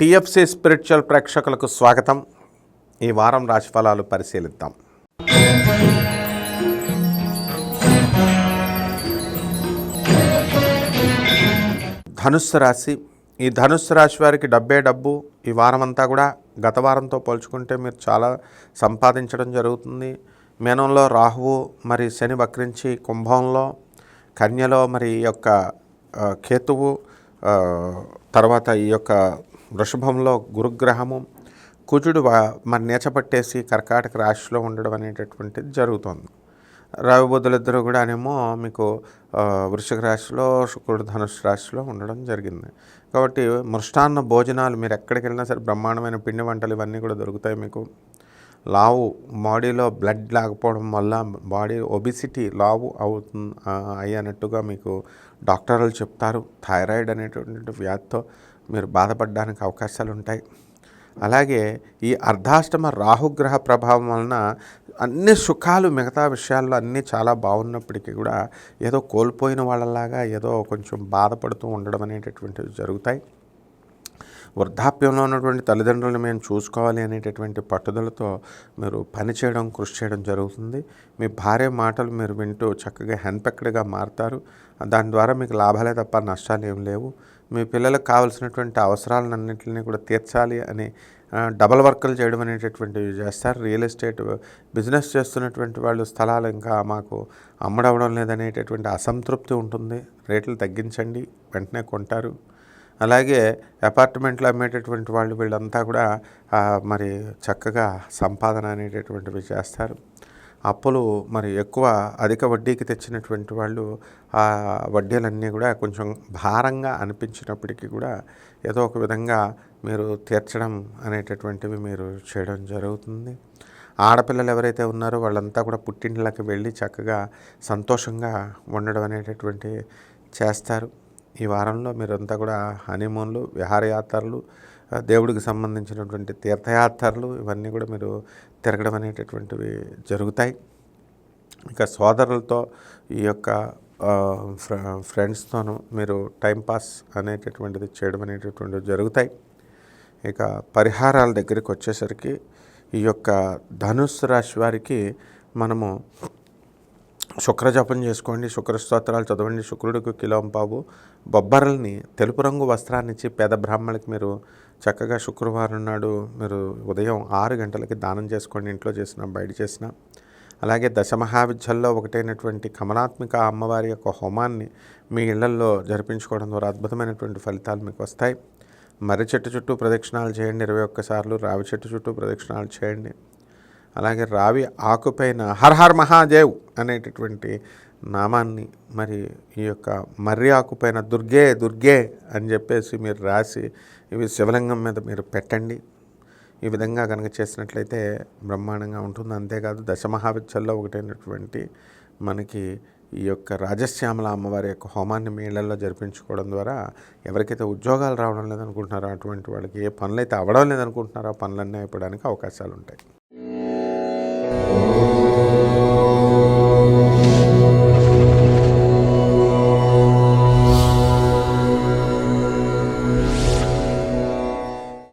TFC spiritual ప్రేక్షకులకు స్వాగతం. ఈ వారం రాశిఫలాలు పరిశీలిద్దాం. ధనుస్సు రాశి. ఈ ధనుస్సు రాశి వారికి డబ్బే డబ్బు. ఈ వారం అంతా కూడా గత వారంతో పోల్చుకుంటే మీరు చాలా సంపాదించడం జరుగుతుంది. మేనంలో రాహువు మరి శని వక్రించి కుంభంలో కన్యలో మరి ఈ యొక్క కేతువు తర్వాత ఈ యొక్క వృషభంలో గురుగ్రహము కుజుడు మరి నేచపట్టేసి కర్కాటక రాశిలో ఉండడం అనేటటువంటిది జరుగుతుంది. రవి బుద్ధులిద్దరూ కూడా ఏమో మీకు ఆ, రాశిలో శుక్రుడు ధనుసు రాశిలో ఉండడం జరిగింది. కాబట్టి మృష్టాన్న భోజనాలు మీరు ఎక్కడికి వెళ్ళినా సరే బ్రహ్మాండమైన పిండి వంటలు ఇవన్నీ కూడా దొరుకుతాయి మీకు. లావు బాడీలో బ్లడ్ లేకపోవడం వల్ల బాడీ ఒబిసిటీ లావు అవుతుంది అయ్యనట్టుగా మీకు డాక్టర్లు చెప్తారు. థైరాయిడ్ అనేటువంటి వ్యాధితో మీరు బాధపడడానికి అవకాశాలు ఉంటాయి అలాగే ఈ అర్ధాష్టమ రాహుగ్రహ ప్రభావం వలన అన్ని సుఖాలు మిగతా విషయాల్లో అన్నీ చాలా బాగున్నప్పటికీ కూడా ఏదో కోల్పోయిన వాళ్ళలాగా ఏదో కొంచెం బాధపడుతూ ఉండడం అనేటటువంటివి జరుగుతాయి. వృద్ధాప్యంలో ఉన్నటువంటి తల్లిదండ్రులను మేము చూసుకోవాలి అనేటటువంటి పట్టుదలతో మీరు పని చేయడం కృషి చేయడం జరుగుతుంది. మీ భార్య మాటలు మీరు వింటూ చక్కగా హెన్పెక్డ్గా మారుతారు. దాని ద్వారా మీకు లాభాలే తప్ప నష్టాలు ఏం లేవు. మీ పిల్లలకు కావాల్సినటువంటి అవసరాలన్నింటినీ కూడా తీర్చాలి అని డబల్ వర్కులు చేయడం అనేటటువంటివి చేస్తారు. రియల్ ఎస్టేట్ బిజినెస్ చేస్తున్నటువంటి వాళ్ళు స్థలాలు ఇంకా మాకు అమ్మడవడం లేదనేటటువంటి అసంతృప్తి ఉంటుంది. రేట్లు తగ్గించండి వెంటనే కొంటారు. అలాగే అపార్ట్మెంట్లు అమ్మేటటువంటి వాళ్ళు వీళ్ళంతా కూడా మరి చక్కగా సంపాదన అనేటటువంటివి చేస్తారు. అప్పులు మరి ఎక్కువ అధిక వడ్డీకి తెచ్చినటువంటి వాళ్ళు ఆ వడ్డీలన్నీ కూడా కొంచెం భారంగా అనిపించినప్పటికీ కూడా ఏదో ఒక విధంగా మీరు తీర్చడం అనేటటువంటివి మీరు చేయడం జరుగుతుంది. ఆడపిల్లలు ఎవరైతే ఉన్నారో వాళ్ళంతా కూడా పుట్టింట్లకి వెళ్ళి చక్కగా సంతోషంగా ఉండడం అనేటటువంటి చేస్తారు. ఈ వారంలో మీరంతా కూడా హనీమూన్లు విహారయాత్రలు దేవుడికి సంబంధించినటువంటి తీర్థయాత్రలు ఇవన్నీ కూడా మీరు తిరగడం అనేటటువంటివి జరుగుతాయి. ఇక సోదరులతో ఈ యొక్క ఫ్ర ఫ్రెండ్స్తోనూ మీరు టైంపాస్ అనేటటువంటిది చేయడం అనేటటువంటివి జరుగుతాయి. ఇక పరిహారాల దగ్గరికి వచ్చేసరికి ఈ యొక్క ధనుస్సు రాశి వారికి మనము శుక్ర జపం చేసుకోండి శుక్ర స్తోత్రాలు చదవండి శుక్రుడికి కిలోంపావు బొబ్బరల్ని తెలుపు రంగు వస్త్రాన్నిచ్చి పేద బ్రాహ్మణులకి మీరు చక్కగా శుక్రవారం నాడు మీరు ఉదయం ఆరు గంటలకి దానం చేసుకోండి ఇంట్లో చేసిన బయట చేసిన. అలాగే దశమహావిద్యల్లో ఒకటైనటువంటి కమలాత్మిక అమ్మవారి యొక్క హోమాన్ని మీ ఇళ్ళల్లో జరిపించుకోవడం ద్వారా అద్భుతమైనటువంటి ఫలితాలు మీకు వస్తాయి. మర్రి చెట్టు చుట్టూ ప్రదక్షిణాలు చేయండి ఇరవై ఒక్కసార్లు రావి చెట్టు చుట్టూ ప్రదక్షిణాలు చేయండి. అలాగే రావి ఆకుపైన హర్ హర్ మహాదేవ్ అనేటటువంటి నామాన్ని మరి ఈ యొక్క మర్రి ఆకుపైన దుర్గే దుర్గే అని చెప్పేసి మీరు రాసి ఇవి శివలింగం మీద మీరు పెట్టండి. ఈ విధంగా కనుక చేసినట్లయితే బ్రహ్మాండంగా ఉంటుంది. అంతేకాదు దశమహావిద్యల్లో ఒకటైనటువంటి మనకి ఈ యొక్క రాజశ్యామల అమ్మవారి యొక్క హోమాన్ని మీ ఇళ్ళలో జరిపించుకోవడం ద్వారా ఎవరికైతే ఉద్యోగాలు రావడం లేదనుకుంటున్నారో అటువంటి వాళ్ళకి ఏ పనులు అయితే అవ్వడం లేదనుకుంటున్నారో ఆ పనులన్నీ అయిపోవడానికి అవకాశాలు ఉంటాయి Oh.